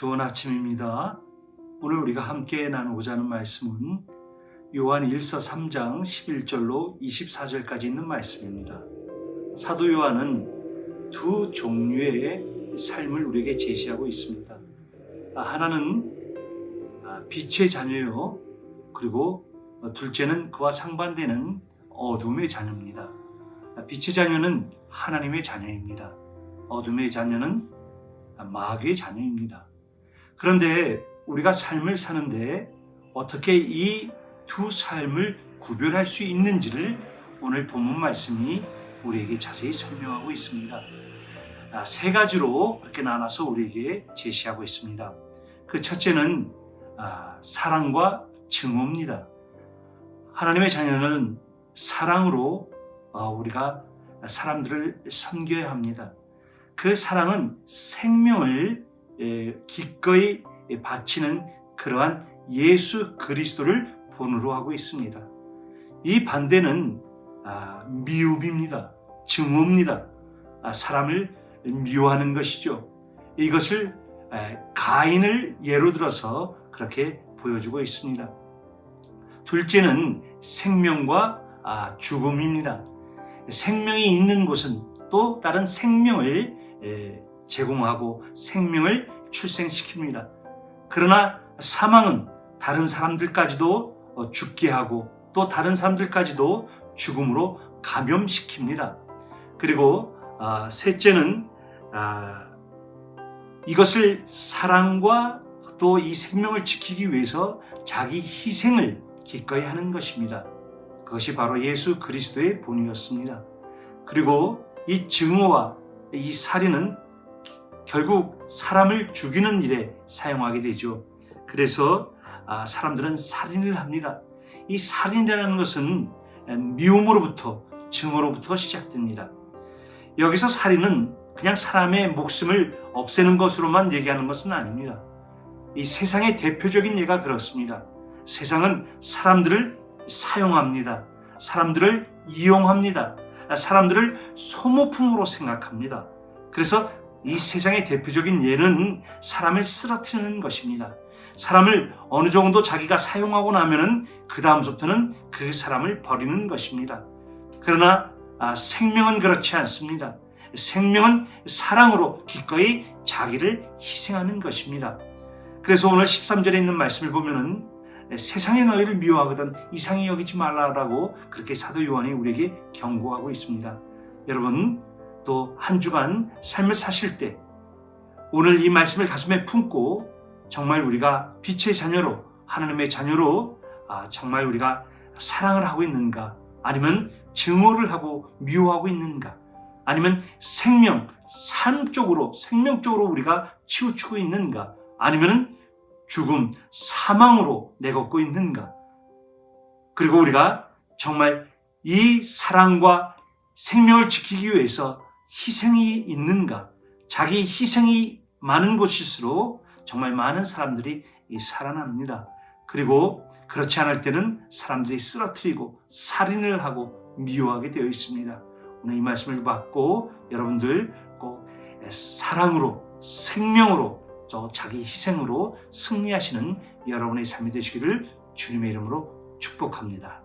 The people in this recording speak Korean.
좋은 아침입니다. 오늘 우리가 함께 나누고자 하는 말씀은 요한 1서 3장 11절로 24절까지 있는 말씀입니다. 사도 요한은 두 종류의 삶을 우리에게 제시하고 있습니다. 아, 하나는 아, 빛의 자녀요. 그리고 둘째는 그와 상반되는 어둠의 자녀입니다. 아, 빛의 자녀는 하나님의 자녀입니다. 어둠의 자녀는 마귀의 자녀입니다. 그런데 우리가 삶을 사는데 어떻게 이 두 삶을 구별할 수 있는지를 오늘 본문 말씀이 우리에게 자세히 설명하고 있습니다. 아, 세 가지로 그렇게 나눠서 우리에게 제시하고 있습니다. 그 첫째는 아, 사랑과 증오입니다. 하나님의 자녀는 사랑으로 어, 우리가 사람들을 섬겨야 합니다. 그 사랑은 생명을 에, 기꺼이 바치는 그러한 예수 그리스도를 본으로 하고 있습니다. 이 반대는 아, 미움입니다. 증오입니다. 아, 사람을 미워하는 것이죠. 이것을 에, 가인을 예로 들어서 그렇게 보여주고 있습니다. 둘째는 생명과 아, 죽음입니다. 생명이 있는 곳은 또 다른 생명을 에, 제공하고 생명을 출생시킵니다. 그러나 사망은 다른 사람들까지도 어, 죽게 하고 또 다른 사람들까지도 죽음으로 감염시킵니다. 그리고 아, 셋째는 아, 이것을 사랑과 또 이 생명을 지키기 위해서 자기 희생을 기꺼이 하는 것입니다. 그것이 바로 예수 그리스도의 본이었습니다. 그리고 이 증오와 이 살인은 결국 사람을 죽이는 일에 사용하게 되죠. 그래서 아, 사람들은 살인을 합니다. 이 살인이라는 것은 미움으로부터 증오로부터 시작됩니다. 여기서 살인은 그냥 사람의 목숨을 없애는 것으로만 얘기하는 것은 아닙니다. 이 세상의 대표적인 예가 그렇습니다. 세상은 사람들을 사용합니다. 사람들을 이용합니다. 사람들을 소모품으로 생각합니다. 그래서 이 세상의 대표적인 예는 사람을 쓰러뜨리는 것입니다. 사람을 어느 정도 자기가 사용하고 나면은 그 다음부터는 그 사람을 버리는 것입니다. 그러나 아, 생명은 그렇지 않습니다. 생명은 사랑으로 기꺼이 자기를 희생하는 것입니다. 그래서 오늘 13절에 있는 말씀을 보면은 세상에 너희를 미워하거든 이상히 여기지 말라라고 그렇게 사도 요한이 우리에게 경고하고 있습니다. 여러분 또 한 주간 삶을 사실 때 오늘 이 말씀을 가슴에 품고 정말 우리가 빛의 자녀로 하나님의 자녀로 아, 정말 우리가 사랑을 하고 있는가? 아니면 증오를 하고 미워하고 있는가? 아니면 생명 삶 쪽으로 생명 쪽으로 우리가 치우치고 있는가? 아니면 죽음 사망으로 내걷고 있는가? 그리고 우리가 정말 이 사랑과 생명을 지키기 위해서 희생이 있는가 자기 희생이 많은 곳일수록 정말 많은 사람들이 살아납니다. 그리고 그렇지 않을 때는 사람들이 쓰러뜨리고 살인을 하고 미워하게 되어 있습니다. 오늘 이 말씀을 받고 여러분들 꼭 사랑으로 생명으로 또 자기 희생으로 승리하시는 여러분의 삶이 되시기를 주님의 이름으로 축복합니다.